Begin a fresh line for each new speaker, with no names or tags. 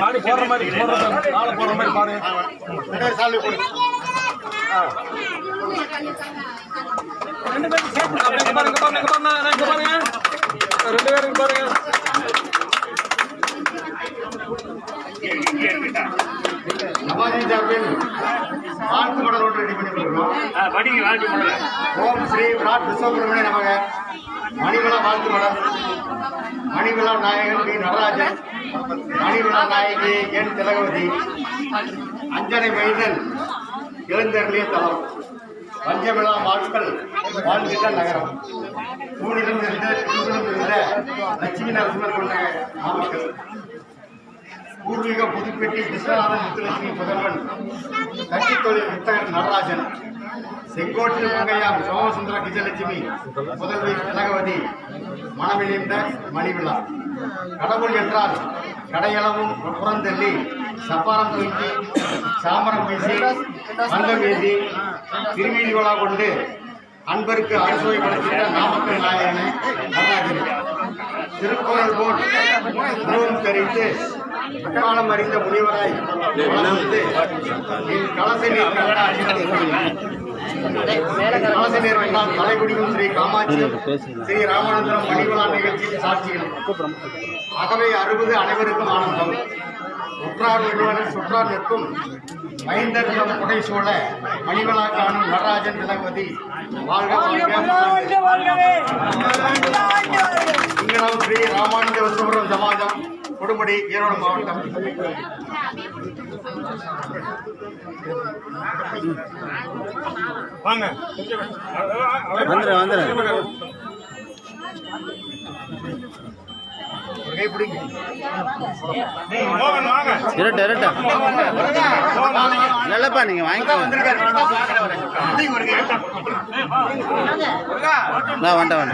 மாடி போடுற மாதிரி போடுற நாளை போடுற மாதிரி பாரு. ரெண்டு பேரும் பாருங்க பாருங்க பாருங்க பாருங்க ரெண்டு பேரும் பாருங்க.
ஒன்று வாழ்த்து பண்ணி ஓம் ஸ்ரீ விராட் விஸ்வபிரமணிய நமக. மணிவிழா வாழ்த்து மடல் மணிவிழா நாயகன் பி நடராஜன். மணிவிழா நாயகி என் திலகவதி. அஞ்சனை மைதன். எழுந்தருளிய தலம். பஞ்சமிழா வாழ்க்கள் வாழ்கின்ற நகரம். தூணிலும் இருந்த திருவிழும் இருந்த லட்சுமி நரசிம்மர் கொண்ட நாமக்கல். பூர்வீக புதுப்பேட்டை விஸ்வநாதன் முத்துலட்சுமி புதல்வன். தொழில் வித்தகர் நடராஜன். செங்கோட்டில் மங்கையா சோமசுந்தர கிஜலட்சுமி முதல்வி திலகவதி மனமிழிந்த மணிவிழா. கடவுள் என்றால் கடையளவும் புறந்தள்ளி சப்பாரம் தூக்கி சாமரம் வீசி மந்தம் வீசி திருவீதி விழா கொண்டு அன்பருக்கு அறுசுவை படைத்திட்ட நாமக்கல் நாயகனை நடராஜன் திருக்குறள் போல் தெரிவித்து அக்காலம் அறிந்த முனிவராய் வளர்ந்து என் நீர் கண்டா நீர் தலைகுடியும் ஸ்ரீ காமாட்சி ஸ்ரீ ராமானந்தரம் மணிவிழா நிகழ்ச்சியின் சாட்சிகள். அகவை அறுபது அனைவருக்கும் ஆனந்தம். சுற்றார் நிறுவனம் சுற்றார் நிற்கும் மைந்தர் புகை சூழ மணிவலா காணும் நடராஜன் திலகவதி வாழ்க வாழ்க. நாம் ஸ்ரீ ராமானந்த விசுவரம் சமாஜம். கொடுமுடி ஈரோடு மாவட்டம்.
வாங்க.
வந்துடுறேன் வந்துடுறேன்.
ஒரு கை பிடிங்க.
மோகன் வாங்க.
இருட்டு இருட்டு. நல்லப்பா நீங்கள் வாங்கிக்கோங்க.
வந்திருக்காரு நான்